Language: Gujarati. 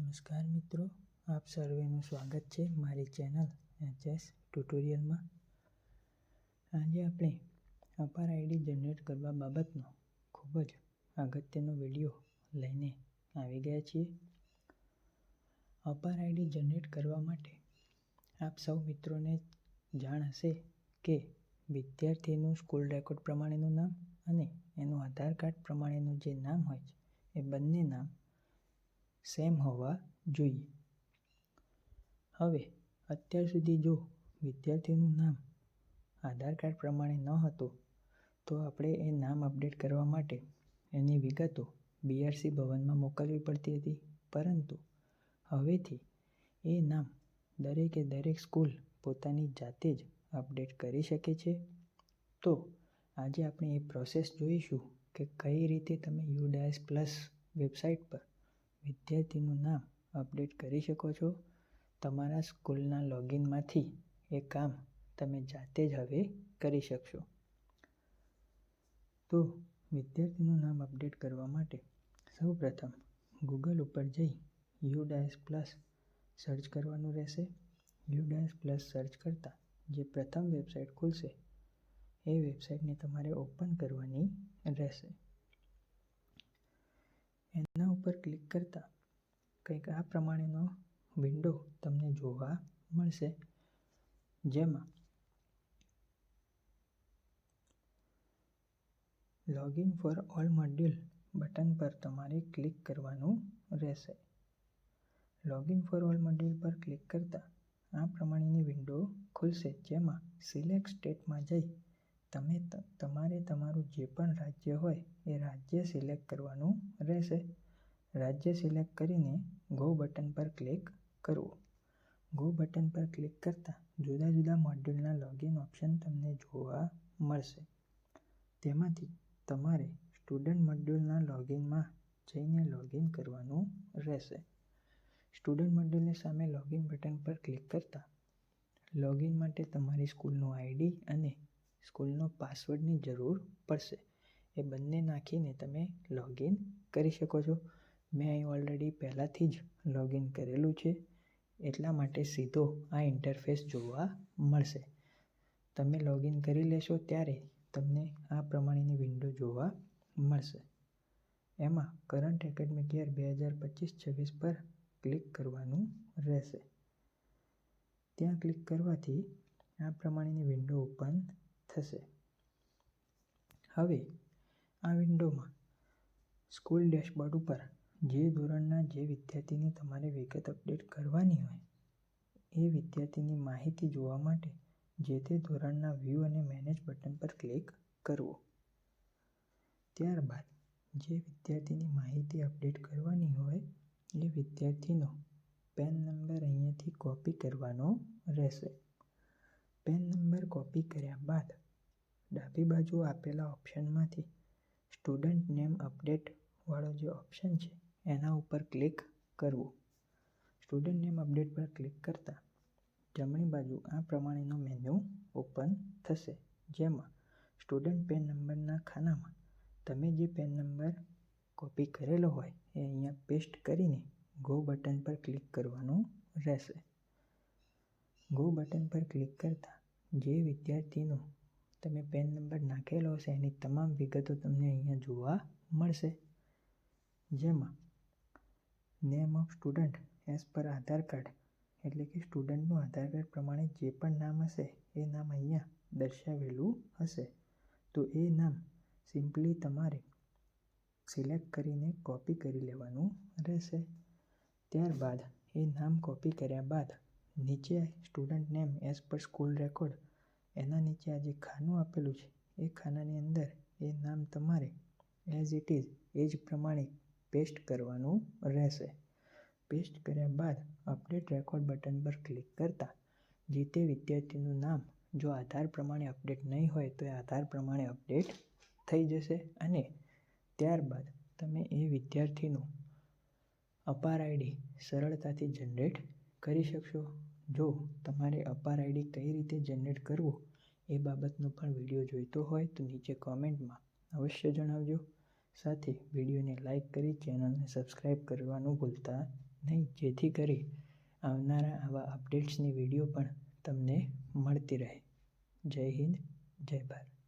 નમસ્કાર મિત્રો, આપ સર્વેનું સ્વાગત છે મારી ચેનલ એચએસ ટ્યુટોરિયલમાં. આજે આપણે અપાર આઈડી જનરેટ કરવા બાબતનો ખૂબ જ અગત્યનો વીડિયો લઈને આવી ગયા છીએ. અપાર આઈડી જનરેટ કરવા માટે આપ સૌ મિત્રોને જાણ હશે કે વિદ્યાર્થીનું સ્કૂલ રેકોર્ડ પ્રમાણેનું નામ અને એનું આધાર કાર્ડ પ્રમાણેનું જે નામ હોય છે, એ બંને નામ સેમ હોવા જોઈએ. હવે, અત્યાર સુધી જો વિદ્યાર્થીનું નામ આધાર કાર્ડ પ્રમાણે ન હતું, તો આપણે એ નામ અપડેટ કરવા માટે એની વિગતો બીઆરસી ભવનમાં મોકલવી પડતી હતી. પરંતુ હવેથી એ નામ દરેકે દરેક સ્કૂલ પોતાની જાતે જ અપડેટ કરી શકે છે. તો આજે આપણે એ પ્રોસેસ જોઈશું કે કઈ રીતે તમે યુડાયસ પ્લસ વેબસાઇટ પર વિદ્યાર્થીનું નામ અપડેટ કરી શકો છો. તમારા સ્કૂલના લોગિનમાંથી એ કામ તમે જાતે જ હવે કરી શકશો. તો વિદ્યાર્થીનું નામ અપડેટ કરવા માટે સૌપ્રથમ ગૂગલ ઉપર જઈ યુડાયસ પ્લસ સર્ચ કરવાનું રહેશે. યુડાયસ પ્લસ સર્ચ કરતાં જે પ્રથમ વેબસાઇટ ખુલશે, એ વેબસાઇટને તમારે ઓપન કરવાની રહેશે. ઉપર ક્લિક કરતાં કંઈક આ પ્રમાણેનો વિન્ડો તમને જોવા મળશે. જેમાં login for all module button પર તમારે ક્લિક કરવાનું રહેશે. લોગિન ફોર ઓલ મોડ્યુલ પર ક્લિક કરતાં આ પ્રમાણેની વિન્ડો ખુલશે, જેમાં સિલેક્ટ સ્ટેટમાં જઈ તમે તમારે તમારું જે પણ રાજ્ય હોય એ રાજ્ય સિલેક્ટ કરવાનું રહેશે. રાજ્ય સિલેક્ટ કરીને ગો બટન પર ક્લિક કરવું ગો બટન પર ક્લિક કરતાં જુદા જુદા મોડ્યુલના લોગિન ઓપ્શન તમને જોવા મળશે. તેમાંથી તમારે સ્ટુડન્ટ મોડ્યુલના લોગિનમાં જઈને લોગિન કરવાનું રહેશે. સ્ટુડન્ટ મોડ્યુલની સામે લોગિન બટન પર ક્લિક કરતાં લોગિન માટે તમારી સ્કૂલનું આઈડી અને સ્કૂલનો પાસવર્ડની જરૂર પડશે. એ બંને નાખીને તમે લોગિન કરી શકો છો. મેં અહીં ઓલરેડી પહેલાંથી જ લોગિન કરેલું છે. એટલા માટે સીધો આ ઇન્ટરફેસ જોવા મળશે. તમે લોગિન કરી લેશો ત્યારે તમને આ પ્રમાણેની વિન્ડો જોવા મળશે. એમાં કરંટ એકેડમિક યર બે હજાર પચીસ છવ્વીસ પર ક્લિક કરવાનું રહેશે. ત્યાં ક્લિક કરવાથી આ પ્રમાણેની વિન્ડો ઓપન થશે. હવે આ વિન્ડોમાં સ્કૂલ ડેશબોર્ડ ઉપર જે ધોરણના જે વિદ્યાર્થીની તમારે વિગત અપડેટ કરવાની હોય, એ વિદ્યાર્થીની માહિતી જોવા માટે જે તે ધોરણના વ્યૂ અને મેનેજ બટન પર ક્લિક કરવો. ત્યારબાદ, જે વિદ્યાર્થીની માહિતી અપડેટ કરવાની હોય, એ વિદ્યાર્થીનો પેન નંબર અહીંયાથી કોપી કરવાનો રહેશે. પેન નંબર કોપી કર્યા બાદ, ડાબી બાજુ આપેલા ઓપ્શનમાંથી સ્ટુડન્ટ નેમ અપડેટ વાળો જે ઓપ્શન છે એના ઉપર ક્લિક કરવું. સ્ટુડન્ટ નેમ અપડેટ પર ક્લિક કરતાં જમણી બાજુ આ પ્રમાણેનો મેન્યુ ઓપન થશે. જેમાં સ્ટુડન્ટ પેન નંબરના ખાનામાં તમે જે પેન નંબર કોપી કરેલો હોય એ અહીંયા પેસ્ટ કરીને ગો બટન પર ક્લિક કરવાનું રહેશે. ગો બટન પર ક્લિક કરતાં જે વિદ્યાર્થીનો તમે પેન નંબર નાખેલો હશે એની તમામ વિગતો તમને અહીંયા જોવા મળશે. જેમાં name of student as per Aadhaar card એટલે કે સ્ટુડન્ટનું આધાર કાર્ડ પ્રમાણે જે પણ નામ હશે, એ નામ અહીંયા દર્શાવેલું હશે. તો એ નામ સિમ્પલી તમારે સિલેક્ટ કરીને કોપી કરી લેવાનું રહેશે. ત્યારબાદ એ નામ કોપી કર્યા બાદ નીચે student name as per school record એના નીચે આ જે ખાનું આપેલું છે, એ ખાનાની અંદર એ નામ તમારે એઝ ઇટ ઇઝ એ જ પ્રમાણે પેસ્ટ કરવાનું રહેશે. પેસ્ટ કર્યા બાદ અપડેટ રેકોર્ડ બટન પર ક્લિક કરતાં જે તે વિદ્યાર્થીનું નામ જો આધાર પ્રમાણે અપડેટ નહીં હોય તો એ આધાર પ્રમાણે અપડેટ થઈ જશે અને ત્યારબાદ તમે એ વિદ્યાર્થીનું અપાર આઈડી સરળતાથી જનરેટ કરી શકશો. જો તમારે અપાર આઈડી કઈ રીતે જનરેટ કરવું એ બાબતનો પણ વીડિયો જોઈતો હોય તો નીચે કોમેન્ટમાં અવશ્ય જણાવજો. સાથે વિડીયોને લાઇક કરી ચેનલને સબસ્ક્રાઈબ કરવાનું ભૂલતા નહીં. જેથી કરી આવનારા આવા અપડેટ્સની વીડિયો પણ તમને મળતી રહે. જય હિન્દ, જય ભારત.